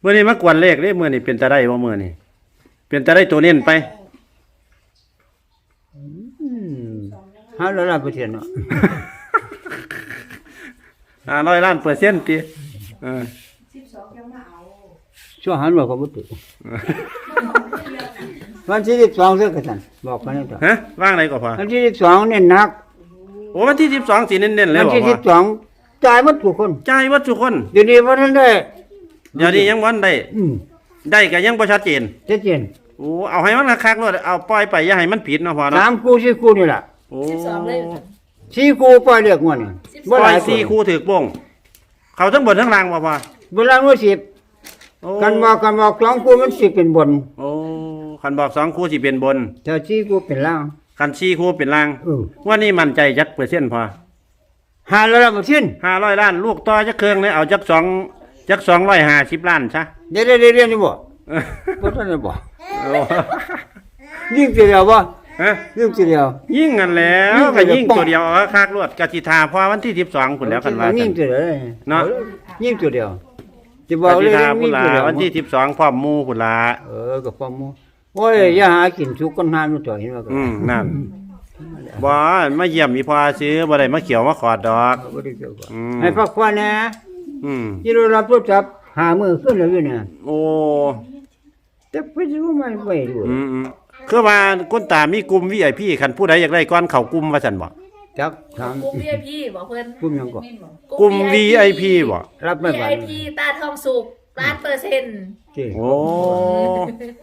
เมื่อนี้มากวนเลขเด้เมื่อนี้เป็นตาได้บ่เมื่อนี้เป็นตาได้ตัวเน้นไปห้าร้อยล้านเปอร์เซ็นต์เนาะห้าร้อยล้านเปอร์เซ็นต์ติเออช่วงหันบอกกับบุตรวันที่สิบสองเท่ากันบอกกันนี่ต่อฮะว่างไหนก็พอวันที่สิบสองเนี่ยหนักโอ้วันที่สิบสองสีเน้นๆเลยวันบอกที่สิว่าบสองจ่ายหมดทุกคน จ่ายวัดทุกคน เดี๋ยวนี้ว่าท่านได้ เดี๋ยวนี้ยังวันได้ อืมได้ก็ยังบ่ชัดเจนชัดเจนโอ้เอาให้มันคักๆเนาะเอาปล่อยไปอย่าให้มันผิดเนาะพอเนาะสามคู่สี่คู่นี่แหละโอ้สิบสองเลยสี่คู่ปล่อยเรียกงวดนี่ปล่อยสี่คู่ถือโป่งเขาทั้งบนทั้งล่างบ่พอเวลาเมื่อสิบโอ้กันบอกกันบอกสองคู่มันสิบเป็นบนโอ้คันบอกสองคู่สิเป็นบนแต่สี่คู่เป็นล่างคันสี่คู่เป็นล่าง เออว่านี่มั่นใจจักเปอร์เซ็นต์พอห้าร้อยล้านเปอร์เซ็นต์ห้าร้อยล้านลูกต่อจักเครื่องเลยเอาจักสอง จักสองร้อยห้าสิบล้านซะ เดี๋ยวได้เรียนนี่บ่เออบ่ทันได้บ่โอ้ยิ่งทีเดียวบ่ฮะยิ่งทีเดียว ยิ่งกันแล้วยิ่งก็เดี๋ยวยิ่งป้องตัวเดียวเอาคักรวดกะจิทาพอวันที่สิบสองคุณแล้วกันว่า ยิ่กังนตัวเดียวเนาะยิ่งตัวเดียวจะบกะอกเลจิยทาพุยิ่งลาตัวเดียววันที่สิบสองพร้อมหมูพุลาเออกับพ่อหมูโอ้ยอย่าหากินสุกคนหานมันต่อเห็นว่าก็อืมนั่นบ่มาเยี่ยมอีพอซื้อบ่ได้มาเขียวมาขอดดอกบ่ได้เกี่ยวกับอืมให้พักผ่อนนะ อืมที่เรารับโทรศัพท์หามือขึ้นแล้วอยู่เนี่ยโอ้แต่ไปรู้มันไปดูอืมอืมคือว่าคนตามีกลุ่ม VIP คันผู้ใดอยากได้ก้อนเข้ากลุ่มว่าซั่นบ่จักถาม กลุ่ม VIP บอกเพื่อนกลุ่มหยังก่อน กลุ่ม VIP บ่รับไม่ไหว VIP ตาทองสุกล้านเปอร์เซ็นต์จริงโอ้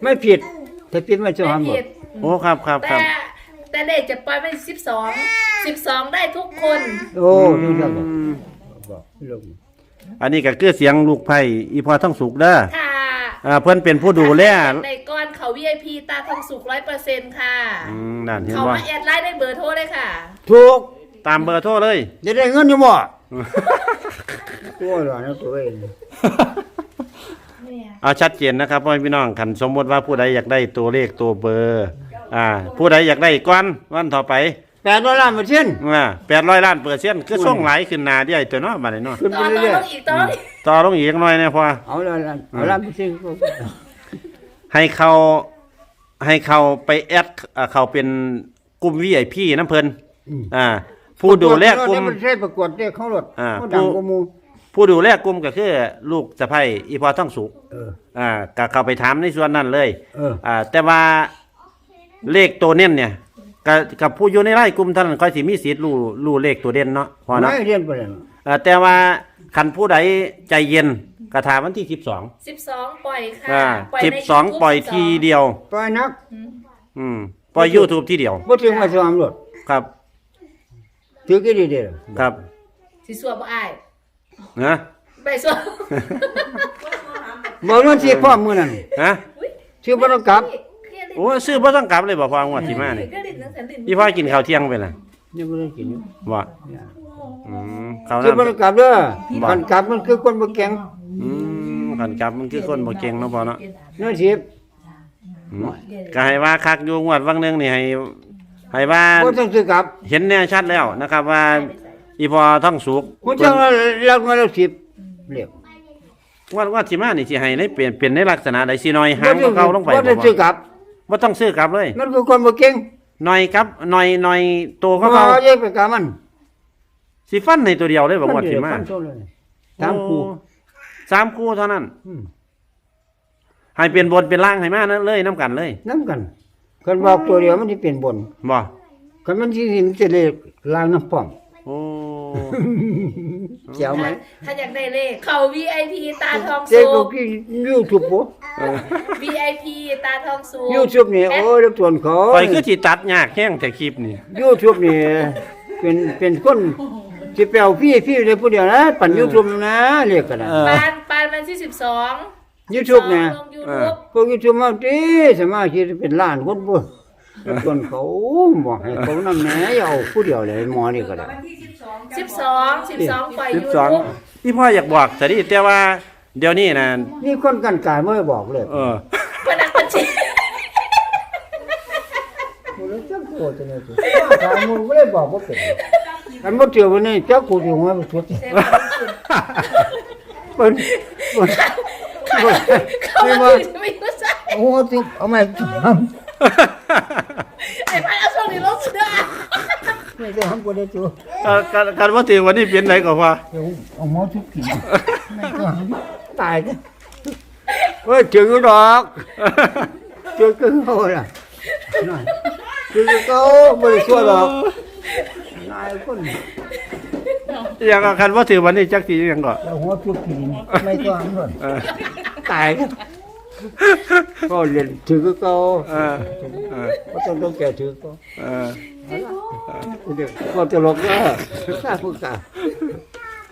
ไม่ผิดถ้าผิดไม่จะไม่ทำบ่ผิดโอ้ครับครับคแต่รับ แต่เลขจะปล่อยไปสิบสองสิบสองได้ทุกคน โอ้ดูจักบ่อืมบอกลง อันนี้ก็คือเสียงลูกไผ่อีพอทั้งสุกเด้อค่ะอ่าเพิ่นเป็นผู้ดูแลในก้อนเขา VIP ตาทองสุกร้อยเปอร์เซ็นต์ค่ะอืมนั่นเห็นเขาบ่มาแอดไลน์ได้เบอร์โทรเลยค่ะ ถูกตามเบอร์โทรเลย จะได้เงินอยู่บ่โอ้ยหลานเอาตัวเองเอาชัดเจนนะครับพ่อแม่พี่น้องคันสมมติว่าผู้ใดอยากได้ตัวเลขตัวเบอร์ อ่า ผู้ใดอยากได้ก้อนวันต่อไป แปดร้อยล้านเปอร์เซ็นต์อ่า800ล้านเปอร์เซ็นต์คือส่งหลายขึ้นหน้าเดียวตัวเนาะบัดนี้เนาะขึ้นต่ไปอต่อเรื่อยลงอีกต่อลงอีกต่อลงอีกหน่อยนะพ่อๆเอาละล้านเอาล้านเปอร์เซ็นต์ก็ให้เขาให้เขาไปแอดอ่าเขาเป็นกลุ่ม VIP น้ำเพิ่นอ่า ผู้ดูแลกลุ่มมันใช่ประกวดเด็กเขาหลดอ่า เขาดังกว่าหมูผู้ดูแลกลุ่มก็คือลูกสะใภ้อีพอทั้งสุกเออ อ่าก็เข้าไปถามในส่วนนั้นเลยเอออ่าแต่ว่าเลขตัวเน้นเนี่ย กับกับผู้อยู่ในไร่กลุ่มเท่านั้นค่อยสิมีสิทธิ์รู้รู้เลขตัวเด่นเนาะพอเนาะไม่เรียนไปเลยอ่าแต่ว่าคันผู้ใดใจเย็นกระถามวันที่สิบสองสิบสองปล่อยค่ะอ่าปล่อยสิบใน สอง YouTube ปล่อยทีเดียว ปล่อยนักอืมปล่อยยูทูบทีเดียวบ่ถึงมาสามหลดครับ ถือกี่ดีเดียวครับสิสัวบ่อายนะไปสัวบอกว่าสิพ่อมื้อนั้นฮะชื่อบ่ต้องกลับ โอ้ซื้อบ่ต้องกลับเลยบ่พองวดที่มานี่ก็ลิ้นทั้งสันลิ้นอีพ่อกินข้าวเที่ยงไปล่ะยังบ่ได้กินอยู่บ่อืมข้าวชื่อบ่น้ำต้องกลับเด้อคันกลับมันคือคนบ่แข็งอืมขันกลับมันคือคนบ่เก่งเนาะพ่อเนาะนั่นสิอืมก็ให้ว่าคักอยู่งวดวังหนึงนี่ให้ให้ว่าบ่ต้องซื้อกลับเห็นแน่ชัดแล้วนะครับ ว่าอีพอท้องสุกคุณจังว่าลักมาแล้วสิบเรียกงวดงวดสิมานี่สิให้ในเปลี่ยนเปลี่ยนในลักษณะใดสิน้อยหางเขาลงไปบ่ต้องซื้อกลับ บ่ต้องซื้อกลับเลย มันคือคนบ่เก่งน้อยครับน้อยน้อยโตเขาเขาเอาเขาแยกไปกับมันสิฟันในตัวเดียวเลยบ่งวดสิมาฟันโซ่เลยตามครูโอ้สามคู่เท่านั้น อืมให้เปลี่ยนบนเป็นล่างให้มานั่นเลยน้ำกันเลยนํกันคันบอกตัวเดียวมันสิเป็นบนบ่คันมันสิมันจะเลยลางน้ำป้อมโอ้ เจ้าไหมถ้าอยากได้เลข เขา VIP ตาทองเจ๊สุก็กกิน YouTube บ่ VIP ตาทองสุก YouTube นี่โอ้ยรบกวนเขาไปคือสิตัดยากแห้งแต่คลิปนี่ YouTube นี่เป็นเป็นคนสิไปเอาพี่พี่เลยผู้เดียวนะปั่น YouTube นะเรียกกันนะเออปานปานวันที่สิบสอง YouTube เนี่ยลง YouTube พวก YouTube มาติสมาชิกเป็นล้านคนบ่ รบกวนเขาบอกให้เขานำแหน่อย่าเอาผู้เดียวเลยหมอนี่ก็ได้สิบสองสิบสองปล่อยสิบยูสองทูบพี่พ่ออยากบอกแต่นี่แต่ว่าเดี๋ยวนี้นะนี่คนกันกายไม่บอกเลยเออพนักบัญชีบ่รู้จักโคตรเนี่ยสิถามมึงบ่ได้บอกบ่เป็นอันบ่เจอวันนี้เจักกูสิหัวบ่สุดเซฟเปิ้นเปิ้น เขาไม่ว่าถือไม่รู้ใช่ โอ้สิเอามาท ไอ้พันเอาช่วงนี้ลงสุดเด้อำไม่ได้ทำกูได้จูเอ่อการการว่าถือวันนี้เป็นไรก็พอเดี๋ยวเอาหมอทุกกินไม่ก็ทำตายเนี่ยเฮ้ยถึงดอกถึงก็เขาล่ะนั่นถึงก็เขาไม่ได้ช่วยหรอกนายคนอย่างกับคันว่าถือวันนี้จักสียังก็เอาหัวทุกกินไม่ก็ทำด้วยเออตายก็ เรียนถึงก็เขาเออเออก็ต้องต้องแก่ถึงก็เออเด็กก็ตลกนะข้าพูดกา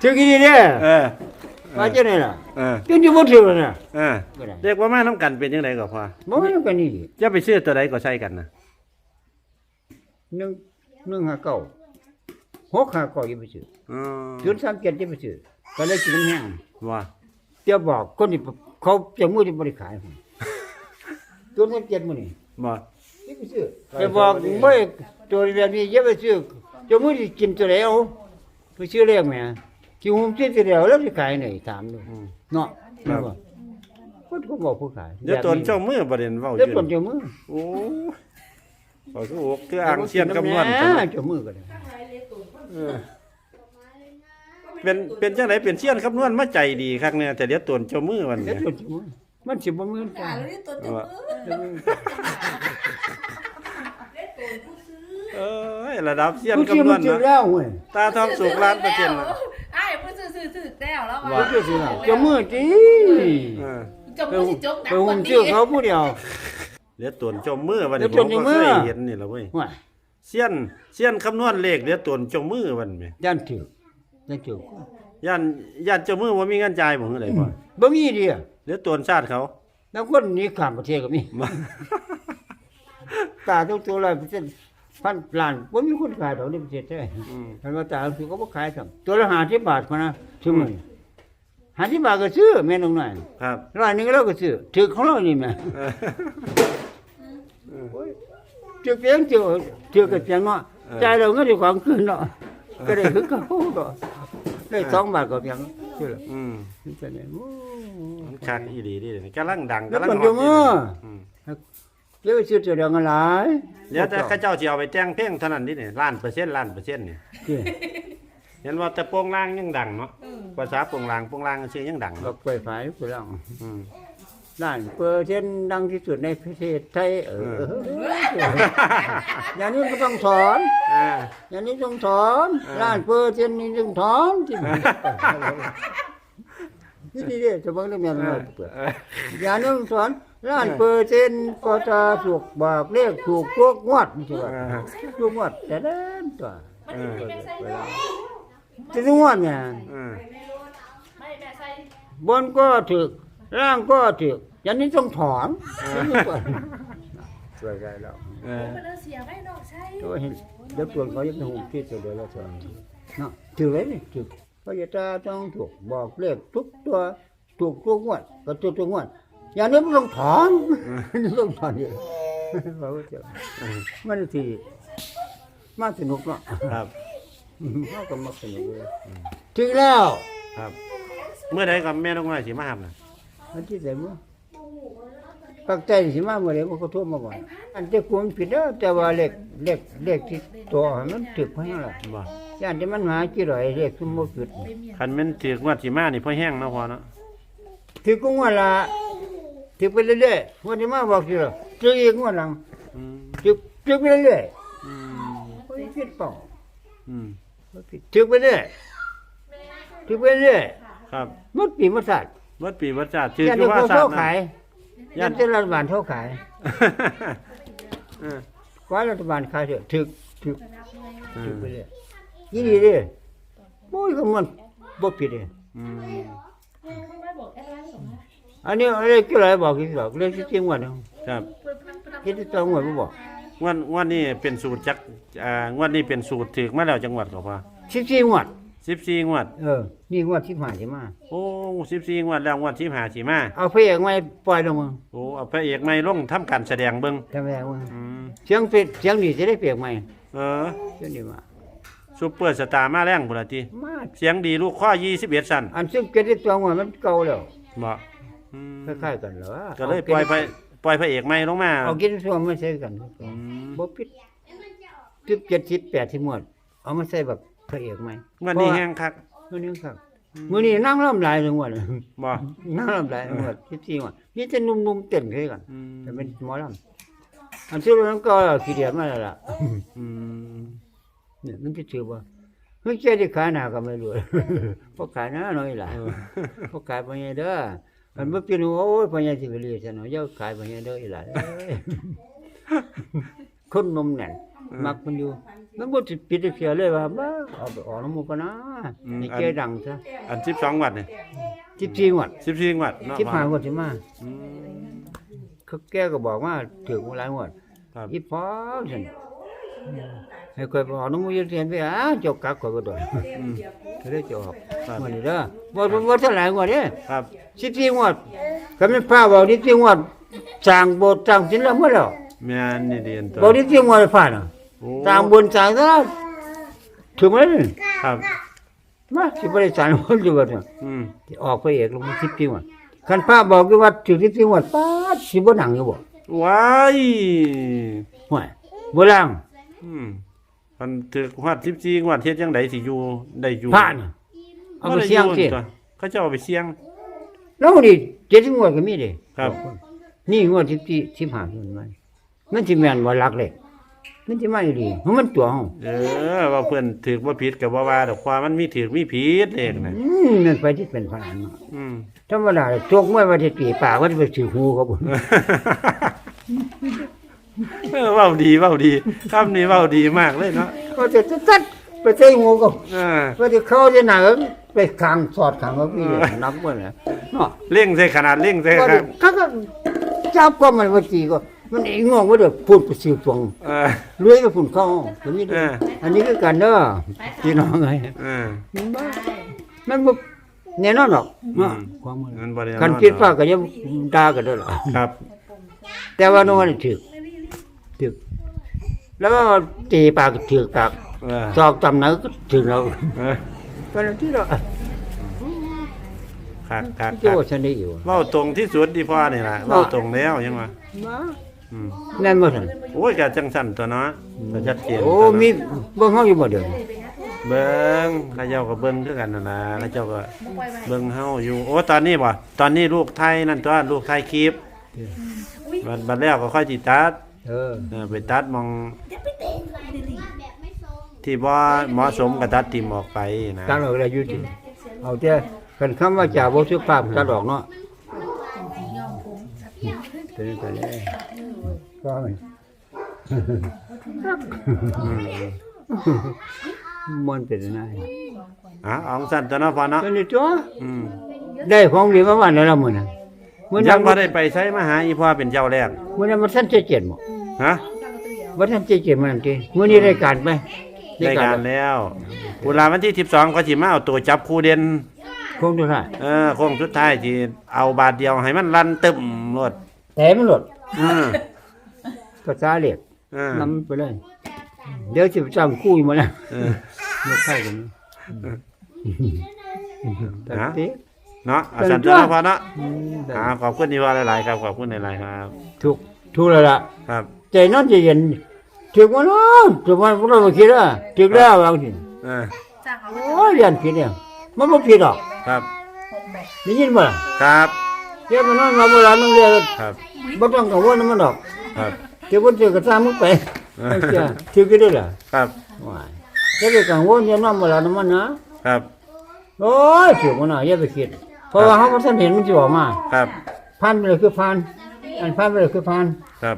ถึงกี่เนี่ยเออมาเจ้าเนี่ยล่ะเออจนจะบ่ถึงแล้วน่ะเออเรียกว่ามาน้ำกันเป็นยังไงก็พอบ่มีกันนี่จะไปซื้อตัวใดก็ใช่กันนะหนึ่งหนึ่งห้าเก้าหกห้าเก้าอย่าไปซื้ออ๋อศูนย์สามเจ็ดอย่าไปซื้อก็เลยกินน้ำแห้งว่าเดี๋ยวบอกคนที่ เขาจะมือที่บริขายผมศูนย์สามเจ็ดมื้อนี่บ่อย่าไปซื้อจะบอกไม่ตัวแบบนี้อย่าไปซื้อจะมือที่กินตัวแล้วไปซื้อเรียกแม่ที่ผมซื้อตัวแล้วแล้วสิขายไหนถามดูอืมเนาะครับ คนก็บอกผู้ขายเดี๋ยวตนเจ้ามือประเด็นเว้าอเดี๋ยวยู่ตนเจ้ามือโอ้ขอคืออกคืออ่างเสียนคำนวณแหจังมนะเจ้ามือก็ได้เออ เป็นเป็นจังไหนเป็นเสียนคำนวณมาใจดีคักเนี่ยแต่เดี๋ยวตนเจ้ามือมันเดี๋เนี่ยวยตนเจ้ามือมันสิบ่เหมือนกันว่าเอ้ยระดับเสียนผู้ที่คำนมัวนณสินะแล้วเว้ยตาทองสุกล้านเปอร์เซ็นต์นะไอ้ผู้ซื้อซื้อซื้อแล้วแล้วผู้ที่สิแล้วเจ้ามือจีเออจบไปผู้สิจบหนัไปกกหุ่ว่านชื่นี้อเขาผู้เดียว เดี๋ยวตนเจ้ามือวันเดี๋นี้ยวผตนมเจ้าก็มือเคยเห็นนี่ละเว้ยว่าเสียนเสียนคำนวณเลขเดี๋ยวตนเจ้ามือวันนี้ย่านถือ ย่านถือย่านย่านเจ้ามือว่ามีเงินจ่ายบ่คือไดบ่บ่มีเดียวเดี๋ยวตนชาติเขาแล้วคนหนี้ข้ามประเทศก็มีมาตาทุกตัวเลยเปอร์เซ็นต์พันล้านบ่มีคนขายดอกในประเทศไทยอืม คันว่าตาคือก็บ่ขายซ้ํตัวละ50บาทคนนะซื้อมื้อนี้50บาทก็ซื้อแม่นองน้อยครับร้อยหนึงเราก็ซื้อถือของเรานี่แม่เออ ถือเพียงถือถือก็เพียงเนาะจ่ายเราเงินที่ของคืนเนาะก็ได้คือเขาเนาะ ได้สองบาทก็เพียงซื้อละอืมนี่จะเนี่ยโอ้มันคักอีหลีดิกำลังดังแล้วกำลังมันฮอยู่อตมื้ออืมเดี๋ยวไปซื้อตัวเดียวกันหลายเดี๋ยวแต่เข้าเจ้าสิเอาไปแต่งเพลงเท่านั้นนี่นี่ล้านเปอร์เซ็นต์ล้านเปอร์เซ็นต์นี่ที่เห็นว่าแต่โปงลางยังดังเนาะภาษาโปงลางโปงลางชื่อยังดังดอเนาะกไฟฟ้าอยู่แล้วอืม ล้านเปอร์เซ็นต์ดังที่สุดในประเทศไทยเออ อย่างนี้ก็ต้องสอน อ่า อย่างนี้ต้องสอนล้านเปอร์เซ็นต์นี่ต้องสอนที่นี่ดีเด้จะเบิ่งเรื่องแม่นบ่เปิดเอออย่างนี้ต้องสอนล้านเปอร์เซ็นต์ก็จะถูกบอกเลขถูกทุกงวดนี่ใช่ป่ะทุกงวดแต่เด้นตัวเออจะทุกงวดเนี่ยเออไม่แม่ใส่บนก็ถึก ล่างก็ถึกอย่างนี้ต้องถอนช่วยได้แล้วเออมันเอาเสียไม่นอกใช่ก็เห็นเดี๋ยวตัวเขายังหุ่นที่ตัวเดียวแล้วเถอะเนาะถือเลยนี่ถือพระยาตาต้องถูกบอกเลขทุกตัวถูกทุกงวดก็ถูกทุกงวดอย่างนี้มันต้องถอนนี่ต้องถอนอยู่เขาก็จะมันทีมาสนุกเนาะครับเขาก็มาสนุกเลยถึงแล้วครับ เมื่อใดกับแม่นกน้อยสิมาหาน่ะ อันที่ไหนมั้งปักใจสิมาเมื่อไหร่มันก็โทรมาก่อน อันที่กูมันผิดแล้วแต่ว่าเลขเลขเลขที่ตัวมันถึกเพราะนั่นแหละบ่ย่านที่มันหากี่ร้อยเลขสมมติผิดคันแม่นถือกงวดสิมานี่พ่อแห้งเนาะพอเนาะถึกก็งวดละถึกไปเรื่อยๆวันที่มาบอกสิล่ะถึกอีกงวดหลังอืมถึกถึกไปเรื่อยอืมๆไม่ผิดเปล่าอืมบ่ผิดถึกไปเรื่อยถึกไปเรื่อยครับ หมดปีหมดศาสตร์ วัดปีวัดชาติถือย่านอยู่ที่ว่าเขาทราเท่าบขายย่าย่านนที่รัฐบาลเท่าขายเออขอให้รัฐบาลขายเถอะถึกถึกเอถึอกไปเรื่อยยี่ดีเด้โอ้ยก็มันบ่ผิดเด้อืมไม่บอกแอดไลน์ส่งมาอันนี้อะไรกี่ไรบอกกี่บอกเรื่องที่จริงว่าเนาะครับเปิดพันพันคิดที่ต้องว่าบ่บอกงวดงวดนี้เป็นสูตรจักอ่างวดนี้เป็นสูตรถือมาแล้วจังหวัดก็พอสิบสี่งว ด14งวด เออ นี่งวดที่ผ่านใช่ไหมา โอ้14งวดแล้วงวด15สิมา เอาพระเอกไว้ปล่อยลงมึงโอ้เอาพระเอกใหม่ลงทำการแสดงเบิ่งทำไมมึงอืมเสียงเป็ดเสียงดีจะได้เปรียกไหมเออเสียงดีมาซุปเปอร์สตาร์มาแรงพุ่นล่ะติมาเสียงดีลูกข้อ21สั่นอันซึ่งเกิดที่ตัวงวดมันเก่าแล้วบ่อืมคล้ายๆกันเหรอก็เลยปล่อยไปปล่อยพระเอกใหม่ลงมาเอากินส่วนมาใส่กันอืมบ่ผิดสิบเจ็ดสิบแปดสิบหมวดเอามาใส่แบบ พระเอกไหมวันนี้แห้งคักมื้อนี้ครับมื้อนี้นั่งร่ำลายทั้งวันบ่นั่งร่ำลายทั้งวันสิบสี่วันนี่จะหนุ่มๆเต้นคือกันอืมแต่เป็นหมอลำอันที่เรานั้นก็ขี้เดียดมาแล้วล่ะอืมเนี่ยมันจะถือว่าไม่ใช่ที่ขายหน้าก็ไม่รู้เพราะขายหน้าน้อยล่ะเออเพราะขายไปเงี้ยเด้อมันบ่เป็นว่าโอ้ยไปเงี้ยสิไปเรียนซะเนาะอย่าขายไปเงี้ยเด้ออีหล่ะเอ้ยคนนมแน่นมักมันอยู่ มันบ่สิปิดเสียเลยว่าบ้าเอาไปออกน้ำมูกกันนะนี่เจดังซะอัน12วัดนี่14งวด14วัดเนาะ15งวดสิมาอืมเขาแกก็บอกว่าถึงหลายงวดครับอีพอซั่นให้ค่อยไปออกน้ำมูกเรียนไปอะเจ้ากักข่อยก็โดนอืมก็เลยจะออกครับวันนี้เด้อบ่บ่บ่เท่าไหร่งวดเด้ครับ14งวดก็มันพาบอก14งวดสร้างโบสถ์สร้างศิลป์หมดแล้วแม่นนี่เดียนตัวบอก14งวดผ่านอะโอ้ สร้างบุญสร้างซะถึงไหมนี่ครับมาสิบ่ได้สร้างคนอยู่ว่าซั่นอืมที่ออกไปเอกลงมา14งวดคันพระบอกอยู่ว่าถึง14งวดป๊าดสิบ่หนังอยู่บ่ว้ายห่วยบ่ล่างอืมมันถึกฮอด14วัดเฮ็ดจังไดสิอยู่ได้อยู่พระน่ะเอาไปเสี่ยงสิบ่ได้อตัวเขาเจ้าเอาไปเสี่ยงแล้วนี่70งวดก็มีเด้ครับ นี่งวด14 15งวดมันมันสิแม่นบ่หลักเลย มันสิมาอีหลีเพราะมันตัวเฮาเออว่าเพิ่นถือว่าผิดกับว่าว่าดอกความมันมีถือมีผิดเองนะอืมนั่นไปที่เป็นพนันเนาะอืม ธรรมดาเลยจกมวยว่าจะตีปากว่าจะไปถือหูเขาบุญเออเว้าดีเว้าดีคำนี้เว้าดีมากเลยเนาะก็จะตัดไปใส่หูเขาเออก็จะเข้าจะหนักไปขังสอดขังเขาพี่เลยนับว่าเนี่ยเนาะเร่งใส่ขนาดเร่งใส่ก็ครัเดี๋ยบวเขาก็จับก็มันว่าตีก็ มันเองงงว่าเดี๋ยวพูดไปสืบตวงเออรวยก็ฝุ่นเข้าอันนี้เอออันนี้คือกันเด้อพี่น้องไงเออมันบ่แน่นอนหรอกเนาะอืมความมันมันบ่ได้คันคิดว่าก็ยังด่ากันเด้อล่ะครับ แต่ว่าโน้นถึกถึกแล้วก็ตีปากถึกปากเออสอกตำไหนก็ถึงเราเออตอนนั้นที่เราคักคักโจ้คักฉันได้อยู่เว้าตรงที่สุดดีพ่อนี่ล่ะเว้าตรงแล้วยังว่า อืมนั่นบ่ทันโอ้ยก็จังสั่นตัวเนาะก็ชัดเจนโอ้ตัวเนาะมีเบิ่งเฮาอยู่บ่เด้อเบิ่งเขาเจ้าก็เบิ่งคือกันนั่นล่ะเขาเจ้าก็เบิ่งเฮาอยู่ โอ้ตอนนี้บ่ตอนนี้ลูกไทยนั่นตัวลูกไทยคลิปบัดบัดแล้วก็ค่อยสิตัดเออเออไปตัดมอง ที่บ่เหมาะสมกับตัดทิมออกไปนะตั้งออกแล้วอยู่ดิเอาแต่คันคำว่าจ่าบ่สุภาพตัดออกเนาะเป็นไปแล้ วก็มันเป็นไงอะเอาสั้นตัวเนาะพอเนาะเป็นนี่ตัวอืมได้ของดีมาบ้านแล้วล่ะมื้อนั้นมื้อยันั้งนบ่ได้ไปใช้มาหาอีพ่อเป็นเจ้าแรกมื้อนั้นมันท่านจะเจ็ดบ่ฮะว่าท่านจะเจ็บมันทีมื้อนี้ได้การไหมได้การแล้วเวลาวันที่ 12ก็สิมาเอาตัวจับคู่เด่นคงตัวได้เออโค้งสุดท้ายที่เอาบาทเดียวให้มันลั่นตึมรถแต่มันหลดอืม ภาษาเหล็กเออนำไปเลย เดี๋ยวสิจำคู่อยู่มาแล้วเออยกให้กันตัดติเนาะเอาสั้นตัวเนาะพอเนาะอืมได้อ่าขอบคุณที่ว่าหลายๆครับขอบคุณหลายๆครับ ถูกถูกแล้วล่ะ ครับ ใจนอนใจเย็นถึงวันนั้นถึงวันพวกเราบ่คิดว่าถึงแล้วบางทีเออ โอ้ยเรียนผิดเนี่ยมันบ่ผิดหรอกครับ ได้ยินบ่ล่ะครับ เดี๋ยวมันนอนมาโบราณมันเรียนครับ บ่ต้องกังวลนะมันดอก ครับ เดี๋ยวบ่ถือก็ตามมึงไปไม่เชื่อถือก็ได้ล่ะครับว้ายอย่าไปกังวลอย่านอนโบราณมันนะครับโอ้ยถือมันน่ะอย่าไปคิด เพราะว่าเฮาบ่ทันเห็นมันสิออกมาครับผ่านไปเลยคือผ่านอันผ่านไปเลยคือผ่านครับ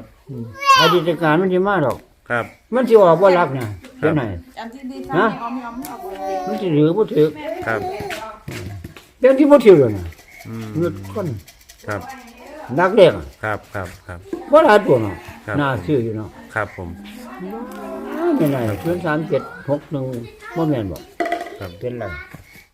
อดีตการมันสิมาดอกครับ มันสิออกบ่รักน่ะเดี๋ยวไหนอันที่ดีท่านเอาไม่เอาไม่เอาเลยมันสิถือบ่ถือครับเดี๋ยวที่บ่ถือเลยน่ะอืมมันคนครับ นักเด็กอะครับครับครับบ่หลายตัวเนาะครับน่าซื้ออยู่เนาะครับผม ไม่ไหนเพิ่น3761บ่แม่นบ่ครับ เป็นไร